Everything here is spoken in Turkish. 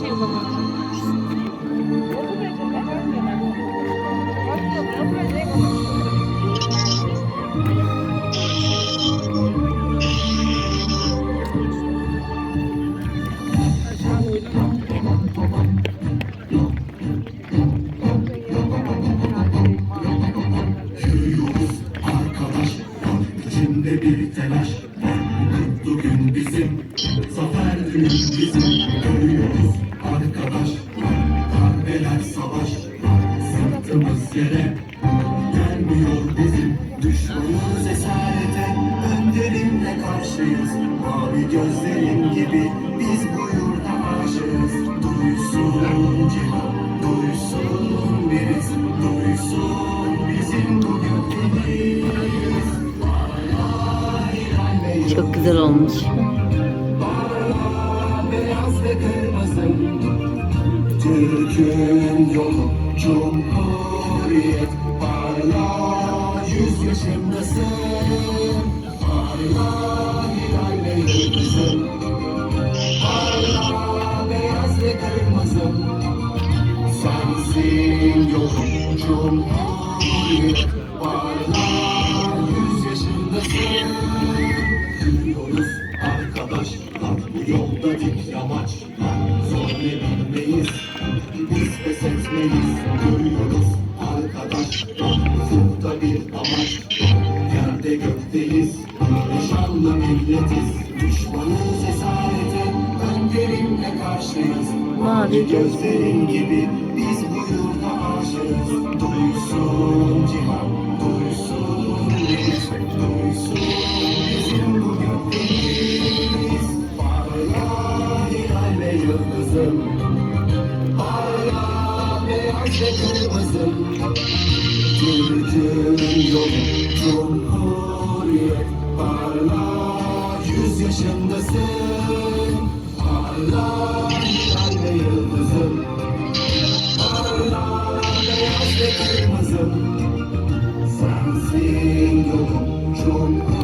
şey bulamıyorum. arkadaş İçinde bir telaş Mutlu gün bizim Zafer günü bizim Sırtımız yere Gelmiyor bizim Düşmanımız. Esarete Önderimle karşıyız. Mavi gözlerin gibi Biz bu yurda aşığız. Duysun cihan Duysun biriz. Duysun bizim bu gökdeniz Çok güzel olmuş. Türk'ün yolu Cumhuriyet Parla yüz yaşındasın. Parla hilal ve yıldızın Parla beyaz ve kırmızı Sensin yolun Cumhuriyet Parla yüz yaşındasın. Yürüyoruz arkadaşlar bu yolda dik yamaç Zor ne bilmeyiz amaç Yerde gökteyiz? Nişanlı milletiz. Düşmanız esarete önderimle karşıyız. Mavi gözlerin gibi biz bu yurda aşığız. Duysun cihan duysun biz Duysun bizim bu gökdeniz Parla hilal ve yıldızım. Parla beyaz ve kırmızım Türk'ün yolu Cumhuriyet Parla yüz yaşındasın Parla hilal ve yıldızım Parla beyaz ve kırmızım Sensin yolum Cumhuriyet